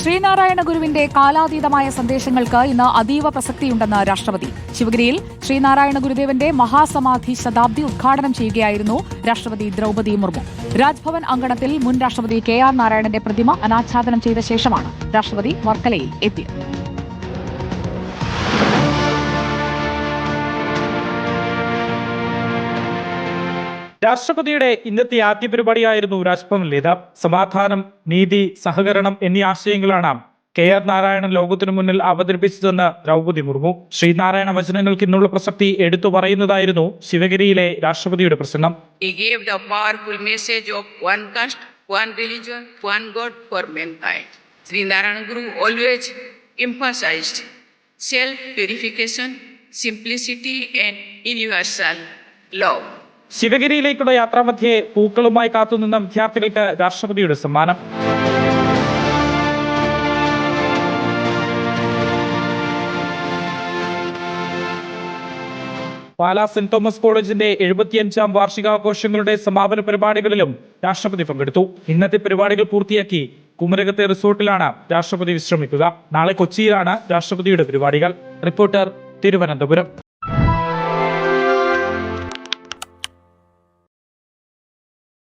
ശ്രീനാരായണ ഗുരുവിന്റെ കാലാതീതമായ സന്ദേശങ്ങൾക്ക് ഇന്ന് അതീവ പ്രസക്തിയുണ്ടെന്ന് രാഷ്ട്രപതി. ശിവഗിരിയിൽ ശ്രീനാരായണ ഗുരുദേവന്റെ മഹാസമാധി ശതാബ്ദി ഉദ്ഘാടനം ചെയ്യുകയായിരുന്നു രാഷ്ട്രപതി ദ്രൗപദി മുർമു. രാജ്ഭവൻ അങ്കണത്തിൽ മുൻ രാഷ്ട്രപതി കെ ആർ നാരായണന്റെ പ്രതിമ അനാച്ഛാദനം ചെയ്ത ശേഷമാണ് രാഷ്ട്രപതി വർക്കലയിൽ എത്തിയത്. രാഷ്ട്രപതിയുടെ ഇന്നത്തെ ആദ്യ പരിപാടിയായിരുന്നു രാജ്ഭവനിലേത് സമാധാനം നീതി സഹകരണം എന്നീ ആശയങ്ങളാണ് കെ ആർ നാരായണൻ ലോകത്തിനു മുന്നിൽ അവതരിപ്പിച്ചതെന്ന് ദ്രൗപദി മുർമു ശ്രീനാരായണ വചനങ്ങൾക്ക് ഇന്നുള്ള പ്രസക്തി എടുത്തു പറയുന്നതായിരുന്നു ശിവഗിരിയിലെ രാഷ്ട്രപതിയുടെ പ്രസംഗം one religion, one God for mankind. Sri Narayana Guru always emphasized self simplicity, and universal love. ശിവഗിരിയിലേക്കുള്ള യാത്രാമധ്യേ പൂക്കളുമായി കാത്തുനിന്ന വിദ്യാർത്ഥികൾക്ക് രാഷ്ട്രപതിയുടെ സമ്മാനം. പാലാ സെന്റ് തോമസ് കോളേജിന്റെ എഴുപത്തിയഞ്ചാം വാർഷികാഘോഷങ്ങളുടെ സമാപന പരിപാടികളിലും രാഷ്ട്രപതി പങ്കെടുത്തു. ഇന്നത്തെ പരിപാടികൾ പൂർത്തിയാക്കി കുമരകത്തെ റിസോർട്ടിലാണ് രാഷ്ട്രപതി വിശ്രമിക്കുക. നാളെ കൊച്ചിയിലാണ് രാഷ്ട്രപതിയുടെ പരിപാടികൾ. റിപ്പോർട്ടർ തിരുവനന്തപുരം.